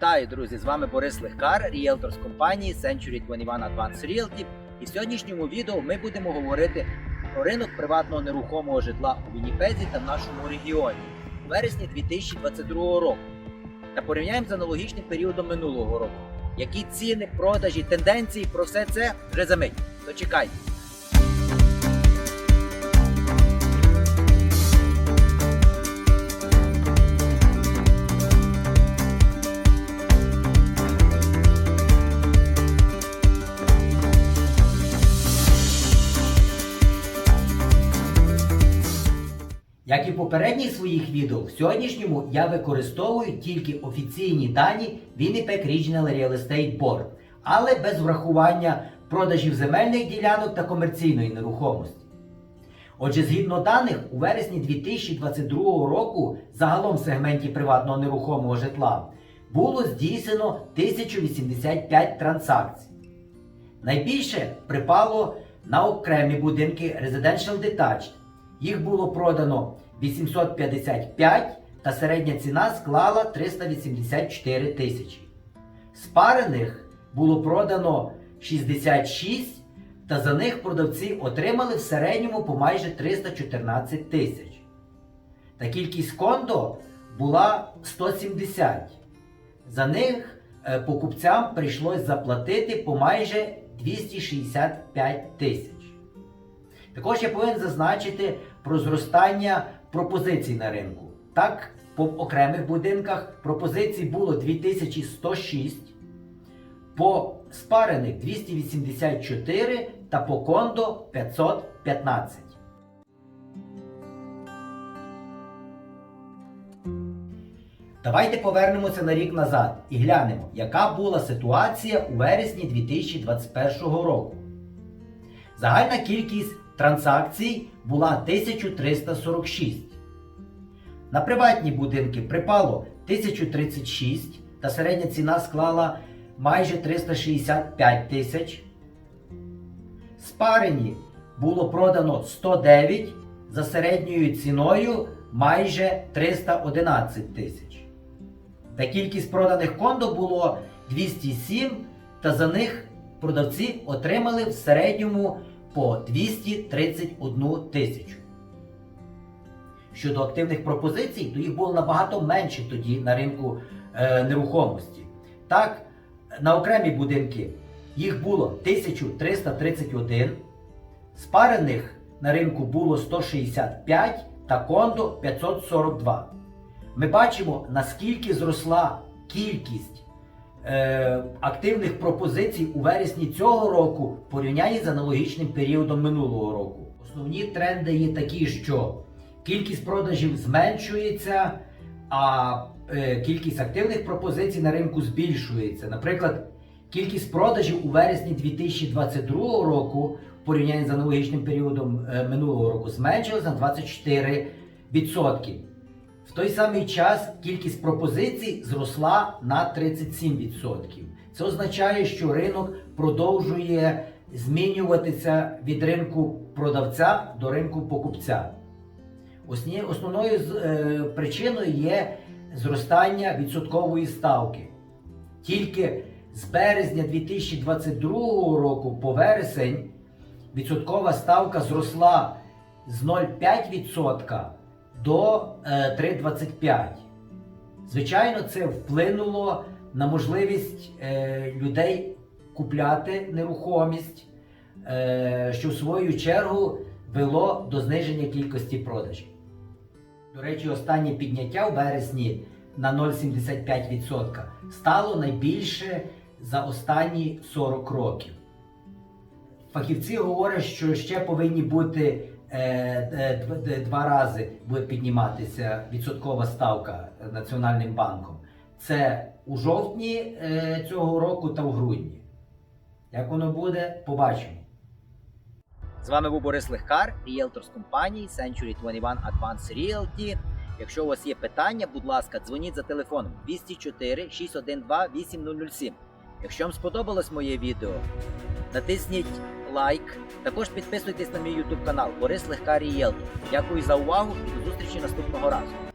Вітаю, друзі! З вами Борис Легкар, ріелтор з компанії Century 21 Advanced Realty. І в сьогоднішньому відео ми будемо говорити про ринок приватного нерухомого житла у Вінніпезі та в нашому регіоні у вересні 2022 року та порівняємо з аналогічним періодом минулого року. Які ціни, продажі, тенденції, про все це вже за мить. Дочекайте. Як і в попередніх своїх відео, в сьогоднішньому я використовую тільки офіційні дані Winnipeg Regional Real Estate Board, але без врахування продажів земельних ділянок та комерційної нерухомості. Отже, згідно даних, у вересні 2022 року загалом в сегменті приватного нерухомого житла було здійснено 1085 транзакцій. Найбільше припало на окремі будинки Residential Detached. Їх було продано 855 та середня ціна склала 384 тисячі. Спарених було продано 66 та за них продавці отримали в середньому по майже 314 тисяч. Та кількість кондо була 170. За них е, покупцям прийшлось заплатити по майже 265 тисяч. Також я повинен зазначити про зростання пропозицій на ринку. Так, по окремих будинках пропозицій було 2106, по спарених 284 та по кондо 515. Давайте повернемося на рік назад і глянемо, яка була ситуація у вересні 2021 року. Загальна кількість транзакцій була 1346. На приватні будинки припало 1036 та середня ціна склала майже 365 тисяч. Спарені було продано 109 за середньою ціною майже 311 тисяч. Та кількість проданих кондо було 207, та за них продавці отримали в середньому по 231 тисячу. Щодо активних пропозицій, то їх було набагато менше тоді на ринку е, нерухомості. Так, на окремі будинки їх було 1331, спарених на ринку було 165 та кондо 542. Ми бачимо, наскільки зросла кількість е, активних пропозицій у вересні цього року в порівнянні з аналогічним періодом минулого року. Основні тренди є такі, що кількість продажів зменшується, а е, кількість активних пропозицій на ринку збільшується. Наприклад, кількість продажів у вересні 2022 року в порівнянні з аналогічним періодом е, минулого року зменшилась на 24%. В той самий час кількість пропозицій зросла на 37%. Це означає, що ринок продовжує змінюватися від ринку продавця до ринку покупця. Основною е, причиною є зростання відсоткової ставки. Тільки з березня 2022 року по вересень відсоткова ставка зросла з 0,5% до е, 3,25. Звичайно, це вплинуло на можливість е, людей купляти нерухомість, е, що в свою чергу вело до зниження кількості продажів. До речі, останнє підняття в вересні на 0,75% стало найбільше за останні 40 років. Фахівці говорять, що ще повинні бути е, е, два рази буде підніматися відсоткова ставка Національним банком. Це у жовтні е, цього року та у грудні. Як воно буде, побачимо. З вами був Борис Легкар, ріелтор з компанії Century 21 Advanced Realty. Якщо у вас є питання, будь ласка, дзвоніть за телефоном 204 612 8007. Якщо вам сподобалось моє відео, натисніть лайк. Також підписуйтесь на мій YouTube канал Борис Легкарій Ріелтор. Дякую за увагу і до зустрічі наступного разу.